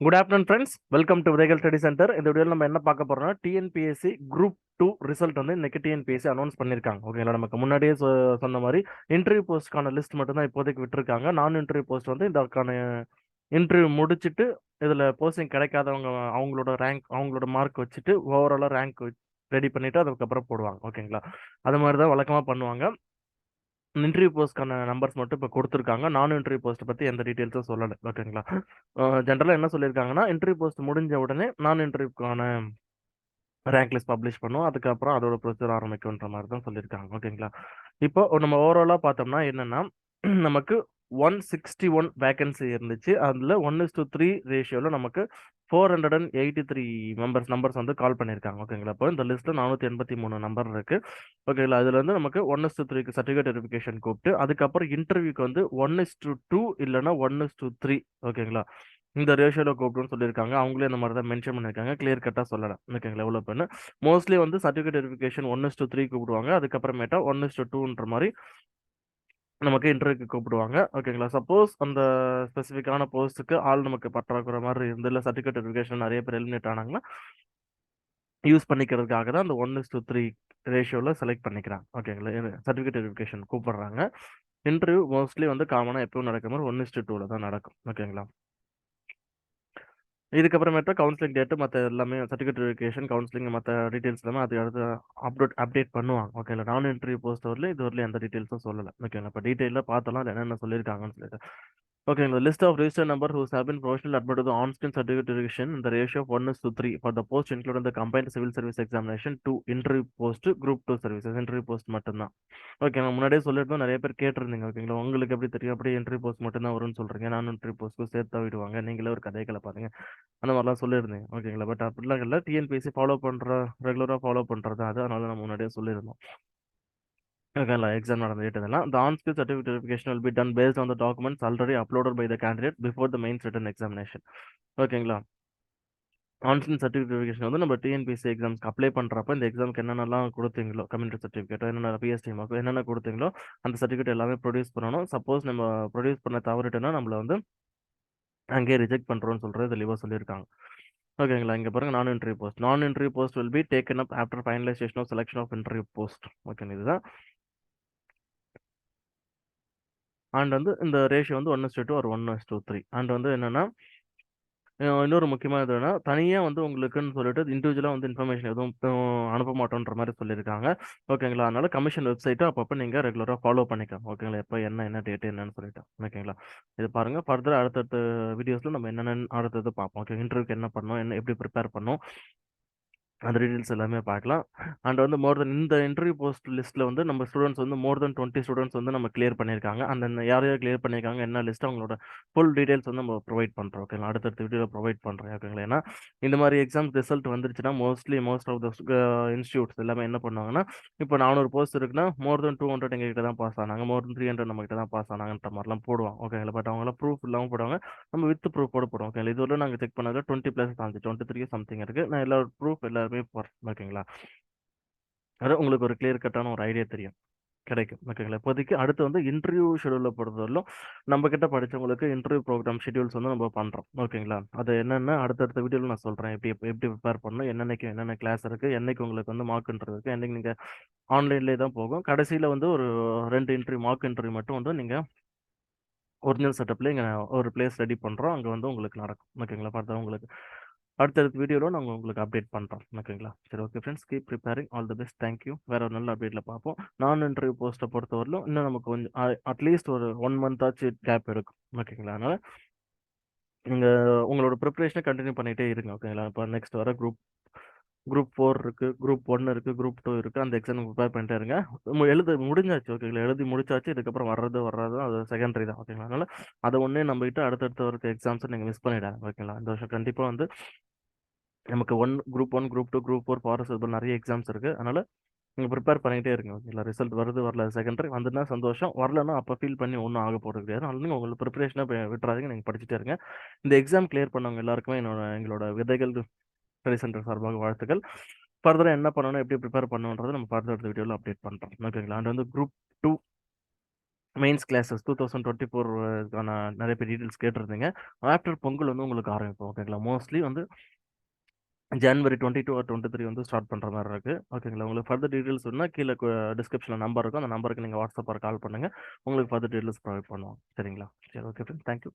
Good afternoon friends welcome to விதைகள் study centre இந்த வீடியோவில் நம்ம என்ன பார்க்க போறோம்னா டிஎன்பிஎஸ்சி குரூப் டூ ரிசல்ட் வந்து இன்னைக்கு டிஎன்பிஎஸ்சி அனௌன்ஸ் பண்ணியிருக்காங்க ஓகேங்களா நமக்கு முன்னாடியே சொன்ன மாதிரி இன்டர்வியூ போஸ்ட்க்கான லிஸ்ட் மட்டும் தான் இப்போதைக்கு விட்டுருக்காங்க. நான் இன்டர்வியூ போஸ்ட் வந்து இதற்கான இன்டர்வியூ முடிச்சுட்டு இதில் போஸ்டிங் கிடைக்காதவங்க அவங்களோட ரேங்க் அவங்களோட மார்க் வச்சுட்டு ஓவராலாக ரேங்க் ரெடி பண்ணிவிட்டு அதுக்கப்புறம் போடுவாங்க. ஓகேங்களா அது மாதிரி தான் வழக்கமாக பண்ணுவாங்க. இன்டர்வியூ போஸ்ட்க்கான நம்பர்ஸ் மட்டும் இப்போ கொடுத்துருக்காங்க. நான் இன்டர்வியூ போஸ்ட் பற்றி எந்த டீட்டெயில்ஸும் சொல்லலை. ஓகேங்களா ஜென்ரலாக என்ன சொல்லியிருக்காங்கன்னா இன்டர்வியூ போஸ்ட் முடிஞ்ச உடனே நான் இன்டர்வியூக்கான ரேங்க் லிஸ்ட் பப்ளிஷ் பண்ணும். அதுக்கப்புறம் அதோட ப்ரொசீஜர் ஆரம்பிக்கும்ன்ற மாதிரி தான் சொல்லியிருக்காங்க. ஓகேங்களா இப்போ நம்ம ஓவராலாக பார்த்தோம்னா என்னென்னா நமக்கு ஒன் சிக்ஸ்டி ஒன் வேகன்சி இருந்துச்சு. அதில் ஒன் இஸ் டு த்ரீ ரேஷியோவில் நமக்கு four hundred and eighty three members numbers வந்து கால் பண்ணியிருக்காங்க. ஓகேங்களா இப்போ இந்த லிஸ்ட்டில் நானூற்றி எண்பத்தி மூணு நம்பர் இருக்குது ஓகேங்களா அதில் வந்து நமக்கு ஒன் இஸ் டூ த்ரீக்கு சர்டிஃபிகேட் வெரிஃபிகேஷன் கூப்பிட்டு அதுக்கப்புறம் இன்டர்வியூக்கு வந்து ஒன் இஸ் டு டூ இல்லைனா ஒன் இஸ் டு த்ரீ ஓகேங்களா இந்த ரேஷியோவில் கூப்பிட்டுன்னு சொல்லியிருக்காங்க. அவங்களே இந்த மாதிரி தான் மென்ஷன் பண்ணியிருக்காங்க. கிளியர் கட்டாக சொல்லலை ஓகேங்களா எவ்வளோ பண்ணு? மோஸ்ட்லி வந்து certificate verification one is to three கூப்பிடுவாங்க. அதுக்கப்புறமேட்டா ஒன் இஸ் டு டூன்ற மாதிரி நமக்கு இன்டர்வியூக்கு கூப்பிடுவாங்க. ஓகேங்களா சப்போஸ் அந்த ஸ்பெசிஃபிக்கான போஸ்ட்டுக்கு ஆள் நமக்கு பற்றாக்குறை மாதிரி இருந்து இல்லை சர்டிஃபிகேட் வெரிஃபிகேஷன் நிறைய பேர் எலிமினேட் ஆனாங்கன்னா யூஸ் பண்ணிக்கிறதுக்காக தான் அந்த ஒன் இஸ் டூ த்ரீ ரேஷியோவில் செலக்ட் பண்ணிக்கிறாங்க. ஓகேங்களா சர்டிஃபிகேட் வெரிஃபிகேஷன் கூப்பிடுறாங்க. இன்டர்வியூ மோஸ்ட்லி வந்து காமனாக எப்பவும் நடக்கிற மாதிரி ஒன் இஸ் டு டூவில் தான் நடக்கும். ஓகேங்களா இதுக்கப்புறமேட்டா கவுன்சிலிங் டேட்டு மற்ற எல்லாமே சர்டிஃபிகேட் வெரிஃபிகேஷன் கவுன்சிலிங் மற்ற டீட்டெயில்ஸ் எல்லாமே அது அடுத்து அப்டேட் அப்டேட் பண்ணுவாங்க. ஓகேங்களா நான் இன்டர்வியூ போஸ்ட் வரல இது வரல எந்த டீட்டெயில்ஸும் சொல்லலை. ஓகேங்களா இப்போ டீட்டெயிலாக பார்த்தலாம் அது என்னென்ன சொல்லியிருக்காங்கன்னு சொல்லிட்டு ஓகேங்களா list of register number whose have been professional admitted on skin certification certificate verification in the ratio of 1 is to 3 for the post including the two civil service examination to interview post group 2 services interview post மட்டும்தான். Okay நான் முன்னாடியே சொல்லியிருந்தோம் நிறைய பேர் கேட்டிருந்தீங்க ஓகேங்களா உங்களுக்கு எப்படி தெரியும் அப்படி இன்டர்வியூ போஸ்ட் மட்டும்தான் வரும்னு சொல்றீங்க நான் இன்டர்வியூ போஸ்ட்க்கு சேர்த்தா விடுவாங்க நீங்களே ஒரு கதைகளை பாருங்க அந்த மாதிரிலாம் சொல்லியிருந்தேன் ஓகேங்களா பட் அப்படிலாம் இல்லை டிஎன்பிஎஸ்சி ஃபாலோ பண்ற ரெகுலராக ஃபாலோ பண்றது அது அதனால நம்ம முன்னாடியே சொல்லியிருந்தோம். ஓகேங்களா எக்ஸாம் நடந்த டேட் இதெல்லாம் the on-skill certificate verification will be done based on the documents already uploaded by the candidate before the main written examination. ஓகேங்களா ஆன்ஸ்கிரீன் சர்டிஃபிகேட் வெரிஃபிகேஷன் வந்து நம்ம டிஎன்பிசி எக்ஸாம்ஸ்க்கு அப்ளை பண்ணுறப்ப இந்த எக்ஸாம்க்கு என்னென்னலாம் கொடுத்தீங்களோ கம்யூனிட்டி சர்டிஃபிகேட் என்னென்ன பிஎஸ்டி மார்க் என்னென்ன கொடுத்தீங்களோ அந்த சர்டிஃபிகேட் எல்லாமே ப்ரொடியூஸ் பண்ணணும். சப்போஸ் நம்ம ப்ரொடியூஸ் பண்ண தவறிட்டோன்னா நம்மளை வந்து அங்கேயே ரிஜெக்ட் பண்ணுறோம்னு சொல்கிறது தெளிவாக சொல்லியிருக்காங்க. ஓகேங்களா இங்கே பாருங்க நான் இன்டர்வியூ போஸ்ட் நான் interview post will be taken up after finalisation of selection of interview post okay இதுதான். அண்ட் வந்து இந்த ரேஷியோ வந்து ஒன் டூ ஒரு ஒன் டூ த்ரீ அண்ட் வந்து என்னென்னா இன்னொரு முக்கியமான இது என்னன்னா தனியாக வந்து உங்களுக்குன்னு சொல்லிட்டு இண்டிவிஜுவலாக வந்து இன்ஃபர்மேஷன் எதுவும் அனுப்ப மாட்டோன்ற மாதிரி சொல்லியிருக்காங்க. ஓகேங்களா அதனால கமிஷன் வெப்சைட்டை அப்பப்போ நீங்கள் ரெகுலராக ஃபாலோ பண்ணிக்கலாம். ஓகேங்களா எப்போ என்ன என்ன டேட் என்னன்னு சொல்லிட்டு. ஓகேங்களா இது பாருங்கள் ஃபர்தர் அடுத்தடுத்த வீடியோஸில் நம்ம என்னென்ன அடுத்தது பார்ப்போம். ஓகே இன்டர்வியூக்கு என்ன பண்ணோம் என்ன எப்படி ப்ரிப்பேர் பண்ணோம் அந்த டீட்டெயில்ஸ் எல்லாமே பார்க்கலாம். அண்ட் வந்து மோர் தென் இந்த இன்டர்வியூ போஸ்ட் லிஸ்ட்டில் வந்து நம்ம ஸ்டூடெண்ட்ஸ் வந்து மோர் தென் டுவெண்ட்டி ஸ்டூடெண்ட்ஸ் வந்து நம்ம கிளியர் பண்ணியிருக்காங்க. அந்த யார் யார் கிளியர் பண்ணியிருக்காங்க என்ன லிஸ்ட் அவங்களோட ஃபுல் டீடைல்ஸ் வந்து நம்ம ப்ரொவைட் பண்ணுறோம். ஓகேங்களா? அடுத்தடுத்த வீடியோவில் ப்ரொவைட் பண்ணுறோம். ஓகேங்களா? ஏன்னா இந்த மாதிரி எக்ஸாம் ரிசல்ட் வந்துருச்சுன்னா mostly most of the institutes எல்லாமே என்ன பண்ணுவாங்கன்னா இப்போ நானூறு போஸ்ட் இருக்குன்னா மோர் தென் டூ ஹண்ட்ரட் எங்ககிட்ட தான் பாஸ் ஆனாங்க. மோர் தென் த்ரீ ஹண்ட்ரட் நம்மகிட்ட தான் பாஸ் ஆனாங்கன்ற மாதிரிலாம் போடுவாங்க. ஓகேங்களா? பட் அவங்களாம் ப்ரூஃப் இல்லாமல் போடுவாங்க. நம்ம வித் ப்ரூஃப் போட போடுவோம். ஓகேங்களா? இதுவரை நாங்கள் செக் பண்ணதில் டுவெண்ட்டி ப்ளஸ் தாண்டி டுவெண்ட்டி த்ரீ சம்திங் இருக்குது நான் எல்லா ப்ரூஃப் எல்லாருமே போடுறேன் ஓகேங்களா? அது உங்களுக்கு ஒரு கிளியர் கட்டான ஒரு ஐடியா தெரியும். கிடைக்கும் ஓகேங்களா? இப்போதைக்கு அடுத்து வந்து இன்டர்வியூ ஷெடியூலில் பொறுத்தவரையிலும் நம்ம கிட்ட படிச்சவங்களுக்கு இன்டர்வியூ ப்ரோக்ராம் ஷெடியூல்ஸ் வந்து நம்ம பண்ணுறோம் ஓகேங்களா? அது என்னென்ன அடுத்தடுத்த வீடியோவில் நான் சொல்கிறேன் எப்படி எப்படி ப்ரிப்பேர் பண்ணணும் என்னென்னைக்கு என்னென்ன கிளாஸ் இருக்குது என்னைக்கு உங்களுக்கு வந்து மார்க்ன்றது இருக்குது என்னைக்கு நீங்கள் ஆன்லைன்லேயே தான் போகும். கடைசியில் வந்து ஒரு ரெண்டு இன்டர்வியூ மார்க் இன்டர்வியூ மட்டும் வந்து நீங்கள் ஒரிஜினல் செட்டப்லேயே இங்கே ஒரு பிளேஸ் ரெடி பண்ணுறோம் அங்கே வந்து உங்களுக்கு நடக்கும் ஓகேங்களா? பார்த்தா உங்களுக்கு அடுத்தடுத்த வீடியோவில் நாங்கள் உங்களுக்கு அப்டேட் பண்ணுறோம் ஓகேங்களா? சரி okay friends keep preparing all the best thank you வேறு ஒரு நல்ல அப்டேட்டில் பார்ப்போம். நான் இன்டர்வியூ போஸ்ட்டை பொறுத்தவரையிலும் இன்னும் நமக்கு கொஞ்சம் அட்லீஸ்ட் ஒரு ஒன் மந்த் ஆச்சு கேப் எடுக்கும் ஓகேங்களா? அதனால் நீங்கள் உங்களோட ப்ரிப்பரேஷனை கண்டினியூ பண்ணிகிட்டே இருங்க. ஓகேங்களா? இப்போ நெக்ஸ்ட் வர குரூப் குரூப் ஃபோர் இருக்குது குரூப் ஒன் இருக்குது குரூப் டூ இருக்குது அந்த எக்ஸாம் ப்ரிப்பேர் பண்ணிட்டே இருங்க. மு- எழுத முடிஞ்சாச்சு. ஓகேங்களா? எழுதி முடிச்சாச்சு. இதுக்கப்புறம் வர்றது வர்றது அது செகண்டரி தான். ஓகேங்களா? அதனால் அதை ஒன்றே நம்பிக்கிட்டு அடுத்தடுத்த வரைக்கும் எக்ஸாம்ஸை நீங்கள் மிஸ் பண்ணிவிடாங்க ஓகேங்களா? இந்த வருஷம் கண்டிப்பாக வந்து நமக்கு one group one group two group four forest நிறைய எக்ஸாம்ஸ் இருக்குது அதனால் நீங்கள் ப்ரிப்பேர் பண்ணிகிட்டே இருங்க. ஓகேங்களா ரிசல்ட் வருது வரல செகண்டரி வந்துன்னா சந்தோஷம். வரலன்னா அப்போ ஃபீல் பண்ணி ஒன்றும் ஆக போகிறது கிடையாது. அதனால நீங்கள் உங்களுக்கு ப்ரிப்பரேஷனாக விட்டுறாதீங்க. நீங்கள் படிச்சுட்டே இருங்க. இந்த எக்ஸாம் கிளியர் பண்ணவங்க எல்லாருக்குமே என்னோட எங்களோட விதைகள் ஸ்டடி சென்டர் சார்பாக வாழ்த்துக்கள். ஃபர்தராக என்ன பண்ணணும் எப்படி ப்ரிப்பேர் பண்ணணுன்றதை நம்ம ஃபர்தர் அடுத்த வீடியோவில் அப்டேட் பண்ணுறோம் ஓகேங்களா அண்ட் வந்து group two mains classes two thousand twenty ஃபோர்க்கான நிறைய பேர் டீட்டெயில்ஸ் கேட்டிருந்தீங்க. ஆஃப்டர் பொங்கல் வந்து உங்களுக்கு ஆரம்பிப்போம். ஓகேங்களா மோஸ்ட்லி வந்து ஜனவரி டுவெண்ட்டி டூ டுவெண்ட்டி த்ரீ வந்து ஸ்டார்ட் பண்ணுற மாதிரி இருக்குது ஓகேங்களா? உங்களுக்கு ஃபர்தர் டீட்டெயில்ஸ் வேணால் கீழே டிஸ்கிரிப்ஷனில் நம்பர் இருக்கும். அந்த நம்பருக்கு நீங்கள் வாட்ஸ்அப்பில் கால் பண்ணுங்கள் உங்களுக்கு ஃபர்தர் டீட்டெயில்ஸ் ப்ரொவைட் பண்ணுவோம். சரிங்களா? சரி ஓகே ஃப்ரெண்ட் தேங்க்யூ